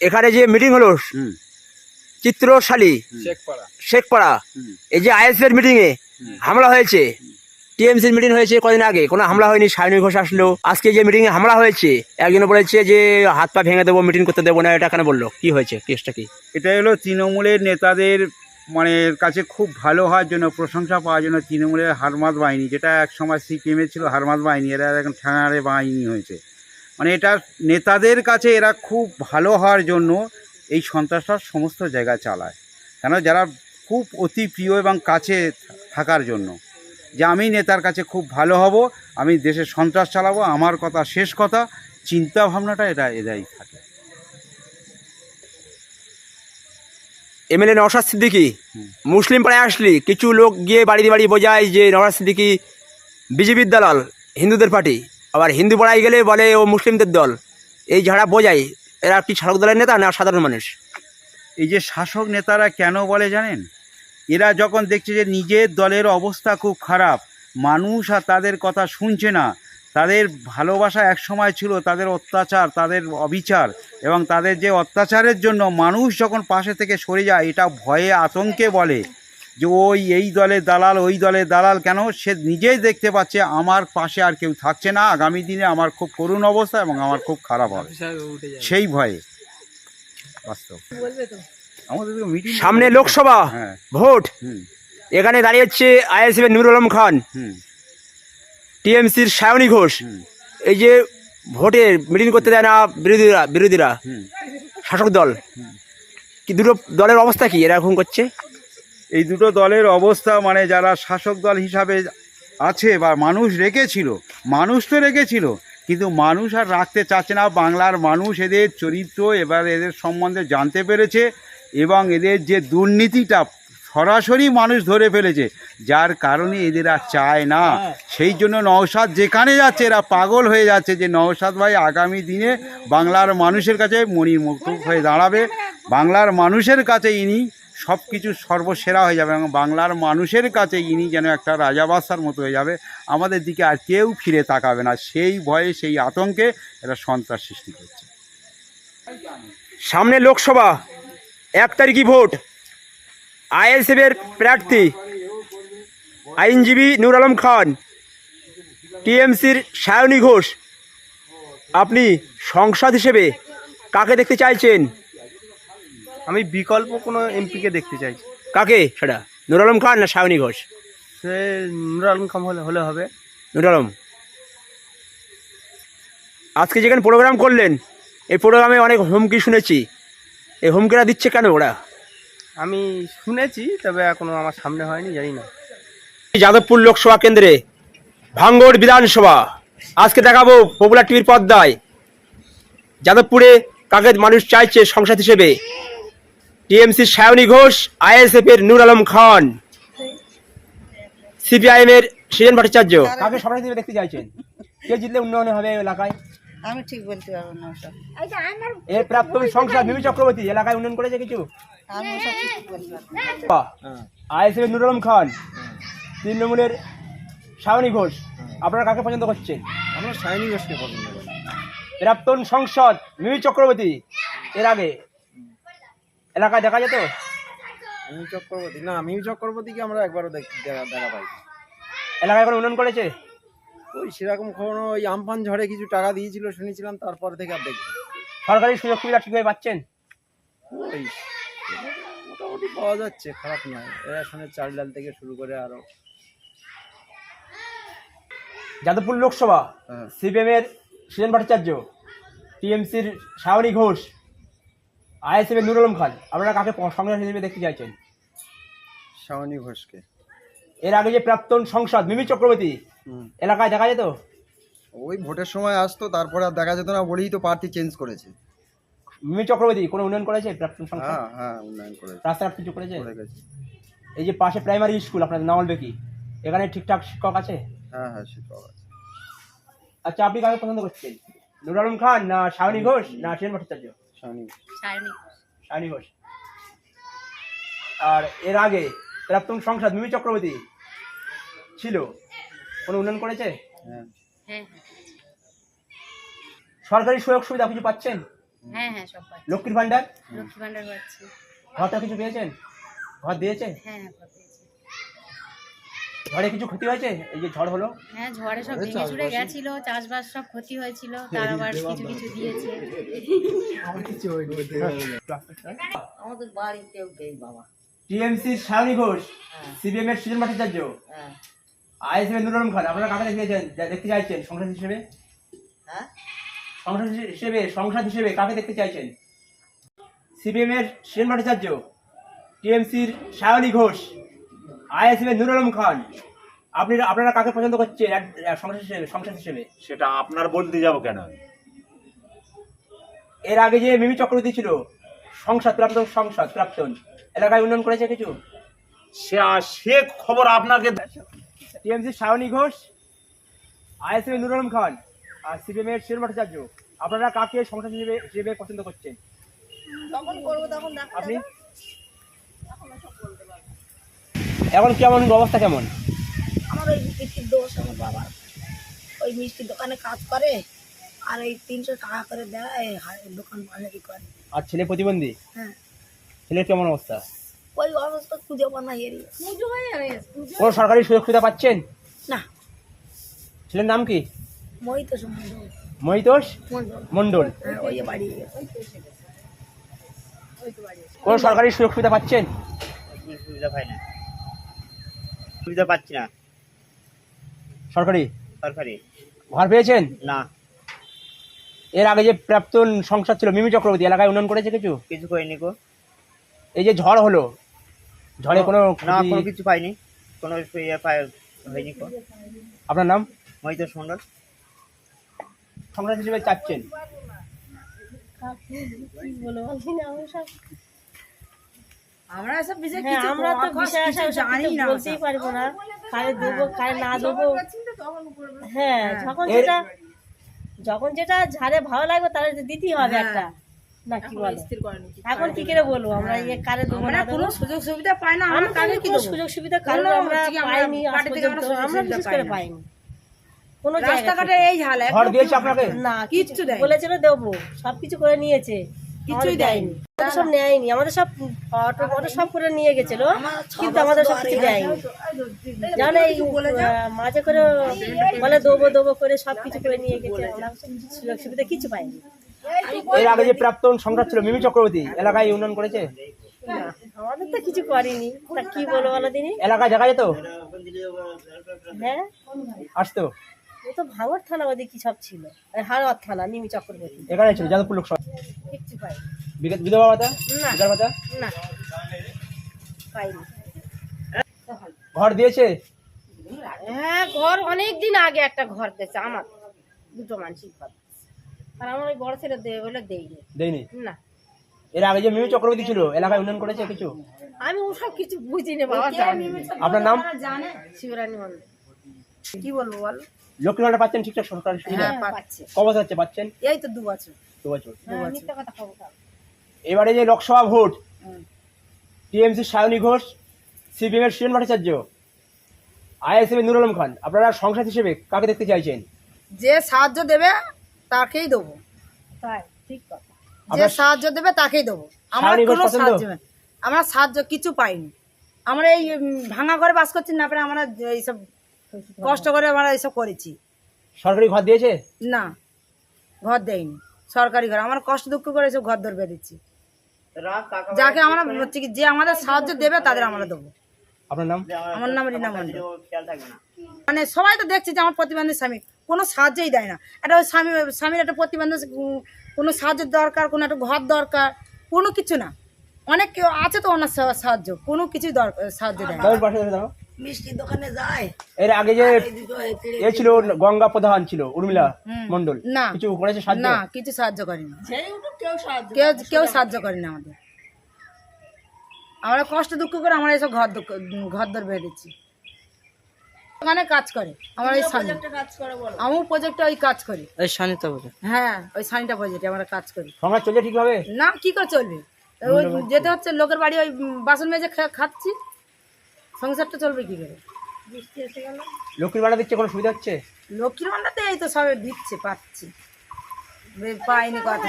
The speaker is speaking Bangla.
এখানে যে মিটিং হলো চিত্রশালী শেখপাড়া। শেখপাড়া এই যে আইএসএফ মিটিং এ হামলা হয়েছে। টিএমসির মিটিং হয়েছে কদিন আগে কোনো হামলা হয়নি সায়নী ঘোষ আসলো। আজকে যে মিটিং এ হামলা হয়েছে একজন বলেছে যে হাত পা ভেঙে দেবো মিটিং করতে দেবো না এটা কেন বলল? কি হয়েছে? কেসটা কি? এটা হলো তৃণমূলের নেতাদের মানে কাছে খুব ভালো হওয়ার জন্য প্রশংসা পাওয়ার জন্য তৃণমূলের হারমাত বাহিনী যেটা এক সময় সিপিএমের ছিল হারমাত বাহিনী এরা এখন ঠ্যাঙারে বাহিনী হয়েছে। মানে এটা নেতাদের কাছে এরা খুব ভালো হওয়ার জন্য এই সন্ত্রাসটা সমস্ত জায়গায় চালায়। কেন? যারা খুব অতি প্রিয় এবং কাছে থাকার জন্য। যে আমি নেতার কাছে খুব ভালো হব আমি দেশে সন্ত্রাস চালাবো আমার কথা শেষ কথা চিন্তা ভাবনাটা এটা এরাই থাকে। এমএলএ নওশাদ সিদ্দিকি মুসলিম পাড়ায় আসলি কিছু লোক গিয়ে বাড়িতে বাড়ি বোঝায় যে নওশাদ সিদ্দিকি বিজেপির দালাল হিন্দুদের পার্টি। আবার হিন্দু পাড়ায় গেলে বলে, ও মুসলিমদের দল। এই যারা বোঝায়, এরা কি শাসক দলের নেতা না সাধারণ মানুষ? এই যে শাসক নেতারা কেন বলে জানেন? এরা যখন দেখছে যে নিজের দলের অবস্থা খুব খারাপ, মানুষ আর তাদের কথা শুনছে না, তাদের ভালোবাসা এক সময় ছিল, তাদের অত্যাচার, তাদের অবিচার এবং তাদের যে অত্যাচারের জন্য মানুষ যখন পাশে থেকে সরে যায়, এটা ভয়ে, আতঙ্কে বলে। যে ওই এই দলের দালাল ওই দলের দালাল কেন? সে নিজেই দেখতে পাচ্ছে আমার পাশে আর কেউ থাকছে না। আগামী দিনে আমার খুব করুণ অবস্থা এবং আমার খুব খারাপ হবে। সেই ভয়ে। বাস্তব। আমাদের সামনে লোকসভা হ্যাঁ। ভোট। এখানে দাঁড়িয়ে হচ্ছে আইএসএফের নুরুল আলম খান। টিএমসির সায়নী ঘোষ। এই যে ভোটে মিটিং করতে দেয় না বিরোধীরা বিরোধীরা। শাসক দল। কি দুটো দলের অবস্থা কি? এরকম করছে? এই দুটো দলের অবস্থা মানে যারা শাসক দল হিসাবে আছে বা মানুষ রেখেছিল, মানুষ তো রেখেছিল, কিন্তু মানুষ আর রাখতে চাচ্ছে না। বাংলার মানুষ এদের চরিত্র, এবার এদের সম্বন্ধে জানতে পেরেছে এবং এদের যে দুর্নীতিটা সরাসরি মানুষ ধরে ফেলেছে, যার কারণে এদের আর চায় না। সেই জন্য নওশাদ যেখানে যাচ্ছে, এরা পাগল হয়ে যাচ্ছে যে নওশাদ ভাই আগামী দিনে বাংলার মানুষের কাছে মণির মুক্ত হয়ে দাঁড়াবে। বাংলার মানুষের কাছে ইনি সব কিছু সর্বসেরা হয়ে যাবে এবং বাংলার মানুষের কাছে ইনি যেন একটা রাজাবাসার মতো হয়ে যাবে, আমাদের দিকে আর কেউ ফিরে তাকাবে না। সেই ভয়ে, সেই আতঙ্কে এরা সন্ত্রাস সৃষ্টি করছে। সামনে লোকসভা, এক তারিখই ভোট। আইএসএফের প্রার্থী, আইনজীবী নুর আলম খান, টিএমসির সায়নী ঘোষ। আপনি সংসদ হিসেবে কাকে দেখতে চাইছেন? আমি বিকল্প কোনো এমপিকে দেখতে চাইছি কাকে? সেটা। নুর আলম খান না সায়নী ঘোষ? সে নুর আলম খাম হলে হলে হবে। নুর আলম। আজকে যেখানে প্রোগ্রাম করলেন এই প্রোগ্রামে অনেক হুমকি শুনেছি। এই হুমকিটা দিচ্ছে কেন ওরা? আমি শুনেছি তবে এখনও আমার সামনে হয়নি জানি না। যাদবপুর লোকসভা কেন্দ্রে ভাঙ্গড় বিধানসভা। আজকে দেখাবো পপুলার টিভির পর্দায়। যাদবপুরে কাকে মানুষ চাইছে সংসদ হিসেবে? টিএমসির সায়নী ঘোষ আইএসএফ এর নূর আলম খান। সিপিআইএম এর সৃজন ভট্টাচার্য। কাকে সংসদ হিসেবে দেখতে চাইছেন? কে জিতলে উন্নয়ন হবে এই এলাকায়? আমি ঠিক বলতে পারব না এর প্রাক্তন সংসদ মিমি চক্রবর্তী এলাকায় উন্নয়ন করেছে কিছু? আমি ওসব ঠিক বলতে পারব না। আইএসএফ এর নূর আলম খান তৃণমূলের সায়নী ঘোষ আপনারা কাকে পছন্দ করছেন? আমরা সাইনি ঘোষকে পছন্দ করি। প্রাক্তন সংসদ মিমি চক্রবর্তী এর আগে। এলাকায় দেখা যেত? আমি চক্রবর্তী। না মিমি চক্রবর্তীকে আমরা একবারও দেখ- পাই এলাকায় কোনো উন্নয়ন করেছে? ওই সেরকম কোনো ওই আমফান ঝড়ে কিছু টাকা দিয়েছিল শুনেছিলাম তারপর থেকে আর দেখি সরকারি সুযোগ সুবিধা ঠিকভাবে পাচ্ছেন? ওই মোটামুটি পাওয়া যাচ্ছে খারাপ নয়। রেশনের চাল ডাল থেকে শুরু করে আরও। যাদবপুর লোকসভা হ্যাঁ। সিপিএম এর সৃজন ভট্টাচার্য টিএমসির শাওনি ঘোষ আইএসএফ এর নুর আলম খান আপনারা কাকে সংসদ হিসেবে দেখতে চাইছেন? শাওনি ঘোষকে। এর আগে যে প্রাক্তন সংসদ মিমি চক্রবর্তী এলাকায় দেখা যেত? ওই ভোটের সময় আসতো তারপরে আর দেখা যেত না বলেই তো প্রার্থী চেঞ্জ করেছে। মিমি চক্রবর্তী কোনো উন্নয়ন করেছে প্রাক্তন সংসদ? হ্যাঁ হ্যাঁ উন্নয়ন করেছে। রাস্তাঘাট কিছু করেছে? এই যে পাশে প্রাইমারি স্কুল আপনাদের নাওয়াল বেকি এখানে ঠিকঠাক শিক্ষক আছে? হ্যাঁ হ্যাঁ শিক্ষক আছে। আচ্ছা আপনি কাকে পছন্দ করছেন? নুর আলম খান না শাওনি ঘোষ না সেন ভট্টাচার্য? সায়নী ঘোষ। আর এর আগে প্রাক্তন সংসদ মিমি চক্রবর্তী ছিল। কোনো উন্নয়ন করেছে? হ্যাঁ। হ্যাঁ সরকারি সুযোগ সুবিধা কিছু পাচ্ছেন? হ্যাঁ হ্যাঁ সব লক্ষ্মীর ভান্ডার লক্ষ্মী ভান্ডার পাচ্ছি। ঘরটা কিছু পেয়েছেন? ঘর দিয়েছে? হ্যাঁ হ্যাঁ ঘর ঝড়ে কিছু ক্ষতি হয়েছে? এই যে ঝড় হলো? হ্যাঁ ঝড়ে সব ভেঙে চুরে গেছিল চাষবাস সব ক্ষতি হয়েছিল তার আবার কিছু কিছু দিয়েছে। আমাদের বাড়ি কেউ নেই বাবা। টিএমসি সায়নী ঘোষ সিবিএম এর সুজন ভট্টাচার্য হ্যাঁ। আইএসএম নুর আলম খান আপনারা কাকে দেখতে চাইছেন দেখতে চাইছেন সংসদ হিসেবে? হ্যাঁ? সংসদ হিসেবে সংসদ হিসেবে কাকে দেখতে চাইছেন? সিপিএম এর সেন ভট্টাচার্য টিএমসির সায়নী ঘোষ। আইএসএম এর নুর আলম খান। আপনি আপনারা কাকে পছন্দ করছেন? সংসদ হিসেবে সংসদ হিসেবে। সেটা আপনার বলতে যাব কেন? এর আগে যে মিমি চক্রবর্তী ছিল সংসদ প্রাক্তন সংসদ প্রাক্তন এলাকায় উন্নয়ন করেছে কিছু? সে সে খবর আপনাকে টিএমসির সায়নী ঘোষ আইএসএম এর নুর আলম খান আর সিপিএম এর সেন ভট্টাচার্য। আপনারা কাকে সংসদ হিসেবে হিসেবে পছন্দ করছেন? তখন করব তখন দেখ আপনি? এখন কেমন অবস্থা কেমন? আমার ওই মিষ্টির দোষ আমার বাবা। ওই মিষ্টির দোকানে কাজ করে আর এই তিনশো টাকা করে দেয় দোকান মালিকই করে। আর ছেলে প্রতিবন্ধী? হ্যাঁ। ছেলের কেমন অবস্থা? ওই অবস্থা খুঁজে পানা এরি কোনো সরকারি সুযোগ সুবিধা পাচ্ছেন? না। ছেলের নাম কি? তো সম্বন্ধ মহিতোষ মন্ডল মন্ডল হ্যাঁ ওই বাড়ি কোনো সরকারি সুযোগ সুবিধা পাচ্ছেন? সুবিধা পাই না। সুবিধা পাচ্ছি না। সরকারি? সরকারি। ঘর পেয়েছেন? না। এর আগে যে প্রাক্তন সংসদ ছিল মিমি চক্রবর্তী এলাকায় উন্নয়ন করেছে কিছু? কিছু করিনি কো এই যে ঝড় হলো ঝড়ে কোনো না কোনো কিছু পাইনি। কোনো ইয়ে পাই হয়নি কো আপনার নাম? মহিতোষ মন্ডল সংসদ হিসেবে চাচ্ছেন? আমরা এসব বিষয়ে হ্যাঁ, কিছু আমরা তো বিষয় জানি না বলতেই পারব না। কারে দেবো কারে না দেবো। হ্যাঁ যখন যেটা যখন যেটা ঝাড়ে ভালো লাগবে তাহলে দিতেই হবে একটা। না কি বলো? এখন কি করে বলব? আমরা ইয়ে কারে দেবো না কোনো সুযোগ সুবিধা পাই না আমরা কি সুযোগ সুবিধা কারও আমরা পাইনি আমরা পর্যন্ত সুযোগ আমরা সুবিধা বিশেষ করে পাইনি। কোনো রাস্তাঘাটে এই হাল ঘর দিয়েছে আপনাকে? না কিচ্ছু। বলেছিল দেবো সবকিছু করে নিয়েছে। কিছুই আমাদের দেয়নি। আমাদের সব নেয়নি। আমাদের সব অটো অটো সব করে নিয়ে গেছিল কিন্তু আমাদের সব কিছু দেয়নি। জানো এই মাঝে করে বলে দেবো দেবো করে সব কিছু করে নিয়ে গেছে। আমরা সুযোগ সুবিধা কিছু পাইনি। এর আগে যে প্রাক্তন সংসদ ছিল মিমি চক্রবর্তী এলাকায় উন্নয়ন করেছে? আমাদের তো কিছু করেনি। তা কি বলো বলো দিনই এলাকায় দেখা যেত? হ্যাঁ? আসতো? ও তো ভাঙর থানা ওদিকে কি সব ছিল? আর থানা নিমি চক্রবর্তী। এখানে ছিল যাদবপুর লোকসভা। কিচ্ছু বিধ- বিধবা ভাতা? না। বিধবা ভাতা? না। পাইনি। ঘর দিয়েছে? হ্যাঁ ঘর অনেক দিন আগে একটা ঘর দিয়েছে আমার দুটো মানসিক ঘর আর আমার ওই বড় ছেলে দেবে বলে দেয়নি। দেয়নি? না। এর আগে যে মিমি চক্রবর্তী ছিল এলাকায় উন্নয়ন করেছে কিছু? আমি ওসব কিছু বুঝি না বাবা আপনার নাম? শিবরানী মন্দির কি বলব বল? লক্ষ্মী ভান্ডার পাচ্ছেন ঠিকঠাক সরকারি সুবিধা? হ্যাঁ পাচ্ছে। ক বছর হচ্ছে পাচ্ছেন? এই তো দু বছর। দু বছর হ্যাঁ। এবারে যে লোকসভা ভোট টিএমসি সায়নী ঘোষ সিপিএম এর সুজন ভট্টাচার্য আইএসএম নুর আলম খান আপনারা সংসদ হিসেবে কাকে দেখতে চাইছেন? যে সাহায্য দেবে তাকেই দেবো। তাই ঠিক কথা। যে সাহায্য দেবে তাকেই দেবো। আমার কোনো সাহায্য আমরা সাহায্য কিছু পাইনি। আমরা এই ভাঙা ঘরে বাস করছি না আমরা এইসব কষ্ট করে আমরা এইসব করেছি। সরকারি ঘর দিয়েছে? না ঘর দেয়নি। সরকারি ঘর। আমরা কষ্ট দুঃখ করে এসব ঘর ধরবে দিচ্ছি। যাকে আমরা হচ্ছে কি যে আমাদের সাহায্য দেবে তাদের আমরা দেবো। আপনার নাম? আমার নাম রিনা মন্ডল মানে সবাই তো দেখছে যে আমার প্রতিবন্ধী স্বামী। কোনো সাহায্যই দেয় না। একটা ওই স্বামী স্বামীর একটা প্রতিবন্ধী কোনো সাহায্যের দরকার কোনো একটা ঘর দরকার কোনো কিছু না। অনেক কেউ আছে তো ওনার সাহায্য। কোনো কিছুই দরকার সাহায্য দেয় না। দাদুর পাশে ধরে দাও। মিষ্টির দোকানে যায়। এর আগে যে এ ছিল গঙ্গা প্রধান ছিল উর্মিলা মন্ডল না। কিছু করেছে সাহায্য? না কিছু সাহায্য করেনি। কেউ কেউ সাহায্য করেনি আমাদের। আমরা কষ্ট দুঃখ করে আমরা এসব ঘর ঘর দর দিচ্ছি। ওখানে কাজ করে আমার ওই আমিও প্রজেক্টে ওই কাজ করি। বলে হ্যাঁ ওই সানিটা প্রজেক্টে আমরা কাজ করি। সংসার চলছে ঠিকভাবে? না কি করে চলবে? ওই যেতে হচ্ছে লোকের বাড়ি ওই বাসন মেজে খাচ্ছি। সংসারটা চলবে কি করে? লক্ষ্মীর ভাড়া দিচ্ছে কোনো সুবিধা হচ্ছে? লক্ষ্মীর ভাণ্ডাতে এই তো সবে দিচ্ছে পাচ্ছি। পাইনি কথা